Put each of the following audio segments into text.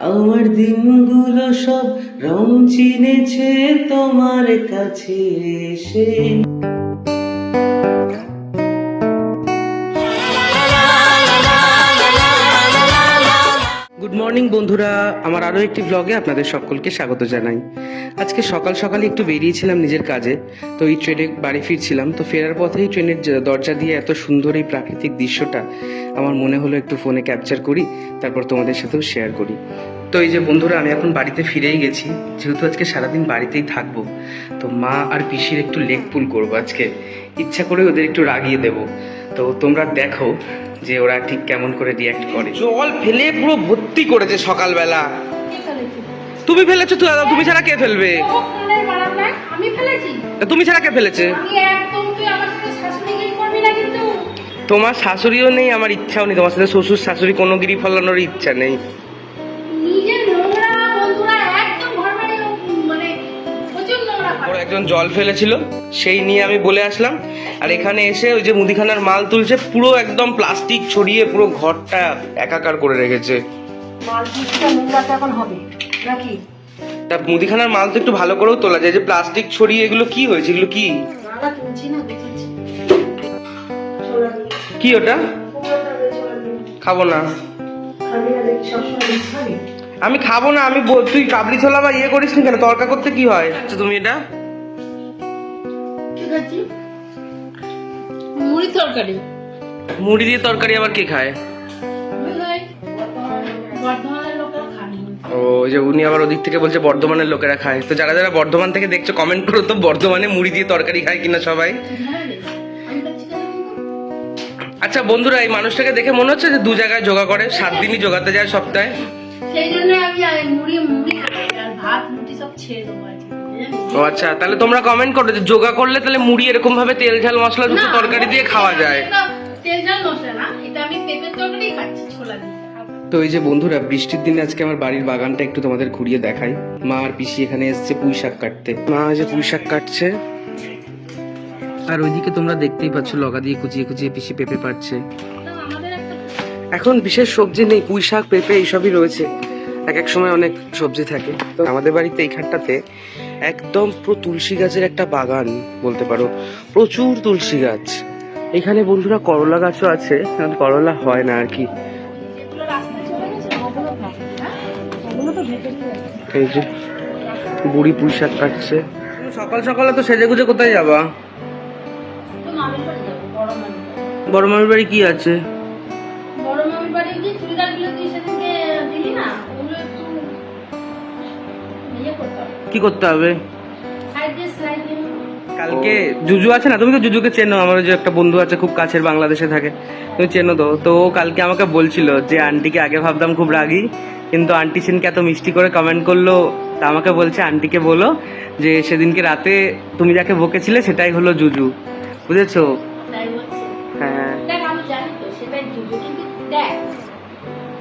আমার দিনগুলো সব রং চিনেছে তোমার কাছে এসে। মর্নিং বন্ধুরা, আমার আরও একটি ব্লগে আপনাদের সকলকে স্বাগত জানাই। আজকে সকাল সকালে একটু বেরিয়েছিলাম নিজের কাজে, তো এই ট্রেনে বাড়ি ফিরছিলাম। তো ফেরার পথেই ট্রেনের দরজা দিয়ে এত সুন্দর এই প্রাকৃতিক দৃশ্যটা আমার মনে হলো একটু ফোনে ক্যাপচার করি, তারপর তোমাদের সাথেও শেয়ার করি। তো এই যে বন্ধুরা, আমি এখন বাড়িতে ফিরেই গেছি। যেহেতু আজকে সারাদিন বাড়িতেই থাকব, তো মা আর পিসির একটু লেগ পুল করব আজকে। ইচ্ছা করে ওদের একটু রাগিয়ে দেবো। তো তোমরা দেখো যে ওরা ঠিক কেমন করে রিয়াক্ট করে। জল ফেলে পুরো ভর্তি করেছে সকালবেলা। তুমি ফেলেছো তো তুমি ছাড়া কে ফেলবে? তুমি ছাড়া কে ফেলেছে? আমি একদম তুই আমার সাথে শাশুড়ি গিরি করবি না কিন্তু। তোমার শাশুড়িও নেই আমার ইচ্ছাও নেই তোমার সাথে শ্বশুর শাশুড়ি কোনো গিরি ফলানোর ইচ্ছা নেই। একজন জল ফেলেছিল সেই নিয়ে আমি বলে আসলাম। আর এখানে এসে ওই যে মুদিখানার মাল তুলছে পুরো একদম প্লাস্টিক ছড়িয়ে পুরো ঘরটা একাকার করে রেখেছে। মাল পিসটা নোংরাটা এখন হবে নাকি? তা মুদিখানার মাল তো একটু ভালো করেও তোলা যায় যে প্লাস্টিক ছড়িয়ে এগুলো কি হয়েছে এগুলো কি? কি ওটা? খাব না। আমি খাব না আমি বল- তুই কাবলি ছোলা বা ইয়ে করিস নি কেন? তরকা করতে কি হয়? আচ্ছা তুমি এটা ঠিক মুড়ি তরকারি। মুড়ি দিয়ে তরকারি আবার কে খায়? ও যে উনি আবার ওদিক থেকে বলছে বর্ধমানের লোকেরা খায়। তো যারা যারা বর্ধমান থেকে দেখছ কমেন্ট করো তো বর্ধমানে মুড়ি দিয়ে তরকারি খায় কিনা সবাই। কেন আচ্ছা বন্ধুরা এই মানুষটাকে দেখে মনে হচ্ছে যে দু জায়গায় যোগা করে সাত দিনই যোগাতে যায় সপ্তাহে। সেই জন্য আমি মুড়ি মুড়ি খাই আর ভাত রুটি সব ছেড়ে দেবো? ও আচ্ছা তাহলে তোমরা কমেন্ট করো যে যোগা করলে তাহলে মুড়ি এরকম ভাবে তেল ঝাল মশলা যুক্ত তরকারি দিয়ে খাওয়া যায়। তেল ঝাল মশলা না এটা আমি পেঁপের তরকারি খাচ্ছি ছোলা দিয়ে। তো এই যে বন্ধুরা বৃষ্টির দিনে আজকে আমার বাড়ির বাগানটা একটু তোমাদের ঘুরিয়ে দেখাই। মা আর পিসি এখানে এসছে পুঁই শাক কাটতে। মা যে পুঁই শাক কাটছে। আর ওইদিকে তোমরা দেখতেই পাচ্ছ লগা দিয়ে কুচিয়ে কুচিয়ে পিসি পেঁপে পাচ্ছে এখন বিশেষ সবজি নেই পুঁই শাক পেঁপে এইসবই রয়েছে। এক এক সময় অনেক সবজি থাকে। তো আমাদের বাড়িতে এইখানটাতে একদম পুরো তুলসী গাছের একটা বাগান বলতে পারো। প্রচুর তুলসী গাছ। এখানে বন্ধুরা করলা গাছও আছে করলা হয় না আর কি। এই যে বুড়ি পুঁই শাক কাটছে। সকাল সকালে তো সেজে গুজে কোথায় যাবা? বড় মামির বাড়ি কি আছে? কি করতে হবে? কালকে জুজু আছে না? তুমি তো জুজুকে চেনো আমার ওই যে একটা বন্ধু আছে খুব কাছের বাংলাদেশে থাকে। তুমি চেনো তো? তো ও কালকে আমাকে বলছিল যে আন্টিকে আগে ভাবতাম খুব রাগী কিন্তু আন্টি সেদিনকে এত মিষ্টি করে কমেন্ট করল। তা আমাকে বলছে আন্টিকে বলো যে সেদিনকে রাতে তুমি যাকে বকেছিলে সেটাই হলো জুজু। বুঝেছ? হ্যাঁ। দেখ আমি জানি তো সেটাই জুজু। কিন্তু দেখ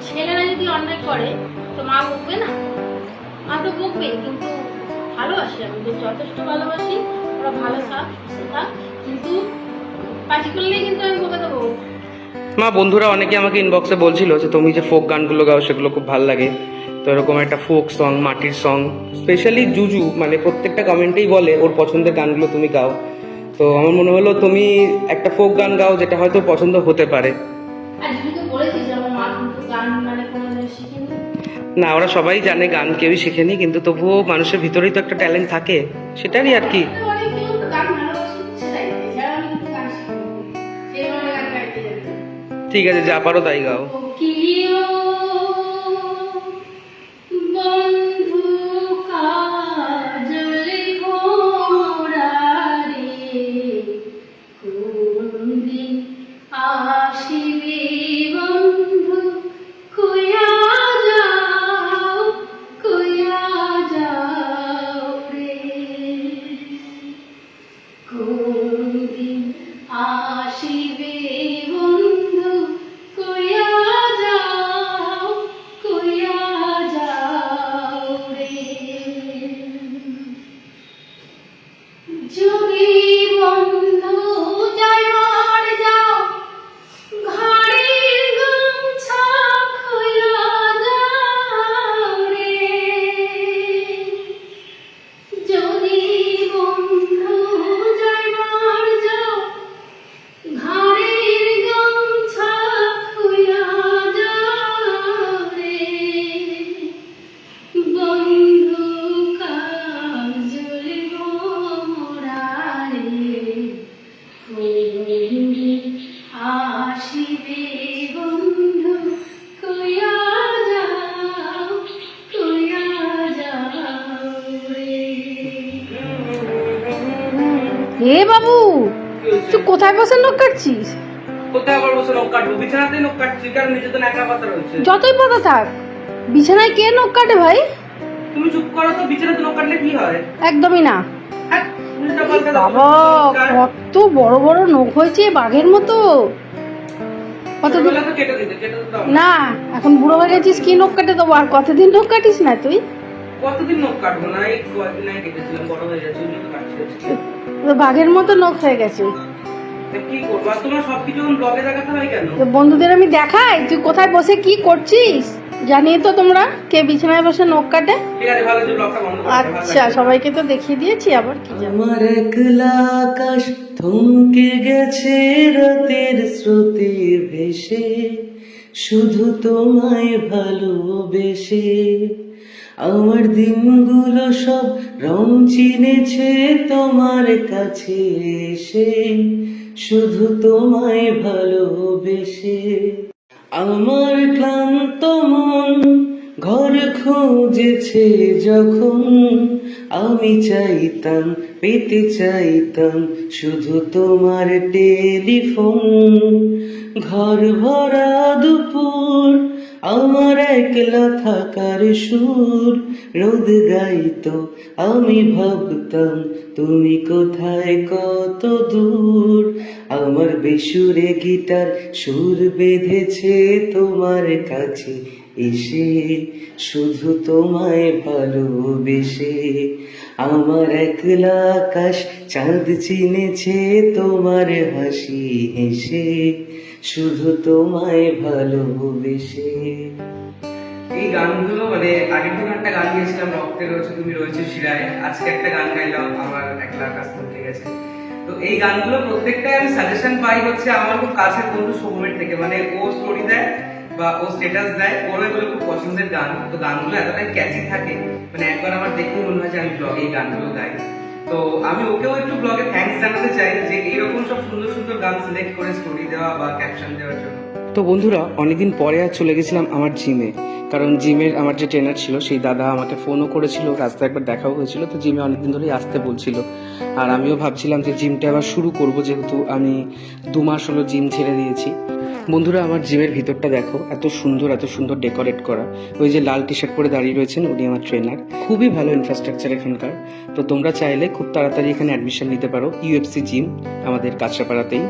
ছেলেরা যদি অন্যায় করে তো মা বকবে না? মা তো বকবে কিন্তু ভালোবাসি আমি ওদের যথেষ্ট ভালোবাসি ওরা ভালো থাক সুস্থ থাক কিন্তু পার্টি করলেই কিন্তু আমি বকে দেবো মা বন্ধুরা অনেকে আমাকে ইনবক্সে বলছিল যে তুমি যে ফোক গানগুলো গাও সেগুলো খুব ভালো লাগে। তো এরকম একটা ফোক সং মাটির সং স্পেশালি জুজু মানে প্রত্যেকটা কমেন্টেই বলে ওর পছন্দের গানগুলো তুমি গাও। তো আমার মনে হলো তুমি একটা ফোক গান গাও যেটা হয়তো পছন্দ হতে পারে। আর বলেছি গান মানে কোনোদিন শিখিনি? না ওরা সবাই জানে গান কেউই শেখেনি কিন্তু তবুও মানুষের ভিতরেই তো একটা ট্যালেন্ট থাকে সেটারই আর কি। মানে ঠিক আছে যা পারো তাই গাও। বাবু তুই কোথায় বসে নখ কাটছিস? কোথায় আবার বসে নখ কাটবো? বিছানাতেই নখ কাটছি কারণ নিচে তো ন্যাকড়া পাতা রয়েছে? যতই পাতা থাক বিছানায় কে নখ কাটে ভাই? তুমি চুপ করো তো বিছানাতে নখ কাটলে কি হয়? একদমই না। হ্যাঁ। বাবা কত বড় বড় নখ হয়েছে বাঘের মতো। কতদিন। না এখন বুড়ো হয়ে গেছিস কি নখ কাটে দেবো? আর কতদিন নখ কাটিস না তুই? কতদিন নখ কাটবো? না এই কয়েকদিন আগে কেটেছিলাম বড় হয়ে যাচ্ছে ওই জন্য কাটছি বাঘের মতো নখ হয়ে গেছে। কি করব? আর তোমার সবকিছু ব্লগে দেখাতে হয় কেন? তো বন্ধুদের আমি দেখাই তুই কোথায় বসে কি করছিস? জানিয়ে তো তোমরা কে বিছানায় বসে নখ কাটে। আচ্ছা সবাইকে তো দেখিয়ে দিয়েছি আবার কি জানো। আমার একলা আকাশ থমকে গেছে রাতের স্রোতে ভেসে শুধু তোমায় ভালোবেসে। আমার দিনগুলো সব রং চিনেছে তোমার কাছে এসে, শুধু তোমায় ভালোবেসে। আমার ক্লান্ত মন ঘর খুঁজেছে যখন, আমি চাইতাম, পেতে চাইতাম শুধু তোমার টেলিফোন। ঘর ভরা দুপুর আমার একলা থাকার সুর রোদ গাইতো, আমি ভাবতাম, তুমি কোথায় কত দূর? আমার বেসুরে গিটার সুর বেঁধেছে তোমার কাছে এসে, শুধু তোমায় ভালোবেসে। আমার একলা আকাশ চাঁদ চিনেছে তোমার হাসি হেসে। শুধু তোমায় ভালোবেসে এই গানগুলো মানে আগের দিন একটা গান গিয়েছিলাম, রক্তে রয়েছে তুমি রয়েছে শিরায়। আজকে একটা গান গাইলাম, আমার একলা আকাশ থমকে গেছে। তো এই গানগুলো প্রত্যেকটাই আমি সাজেশন পাই হচ্ছে আমার খুব কাছের বন্ধু সৌমের থেকে। মানে ও স্টোরি দেয় বা ও স্টেটাস দেয় ওর এগুলো খুব পছন্দের গান। তো গানগুলো এতটাই ক্যাচি থাকে মানে একবার আমার দেখেই মনে হয় যে আমি ব্লগে এই গানগুলো গাই। তো আমি ওকেও একটু ব্লগে থ্যাঙ্কস জানাতে চাই যে এইরকম সব সুন্দর সুন্দর গান সিলেক্ট করে স্টোরি দেওয়া বা ক্যাপশন দেওয়ার জন্য। তো বন্ধুরা, অনেকদিন পরে আর চলে গেছিলাম আমার জিমে কারণ জিমের আমার যে ট্রেনার ছিল, সেই দাদা আমাকে ফোনও করেছিল, রাস্তায় একবার দেখাও হয়েছিল, তো জিমে অনেকদিন ধরেই আসতে বলছিল। আর আমিও ভাবছিলাম যে জিমটা আবার শুরু করব, যেহেতু আমি দু মাস হলো জিম ছেড়ে দিয়েছি। বন্ধুরা, আমার জিমের ভিতরটা দেখো, এত সুন্দর এত সুন্দর ডেকোরেট করা। ওই যে লাল টি শার্ট পরে দাঁড়িয়ে রয়েছেন, উনি আমার ট্রেনার খুবই ভালো ইনফ্রাস্ট্রাকচার এখানকার। তো তোমরা চাইলে খুব তাড়াতাড়ি এখানে অ্যাডমিশন নিতে পারো ইউএফসি জিম আমাদের কাছড়াপাড়াতেই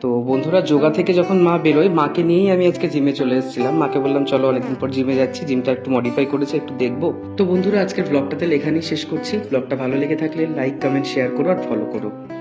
তো বন্ধুরা যোগা থেকে যখন মা বেরোয়, মাকে নিয়েই আমি আজকে জিমে চলে এসেছিলাম। মাকে বললাম, চলো অনেকদিন পর জিমে যাচ্ছি জিমটা একটু মডিফাই করেছে, একটু দেখব। তো বন্ধুরা, আজকের ব্লগটাতে এখানেই শেষ করছি। ব্লগটা ভালো লেগে থাকলে লাইক কমেন্ট শেয়ার করো আর ফলো করো।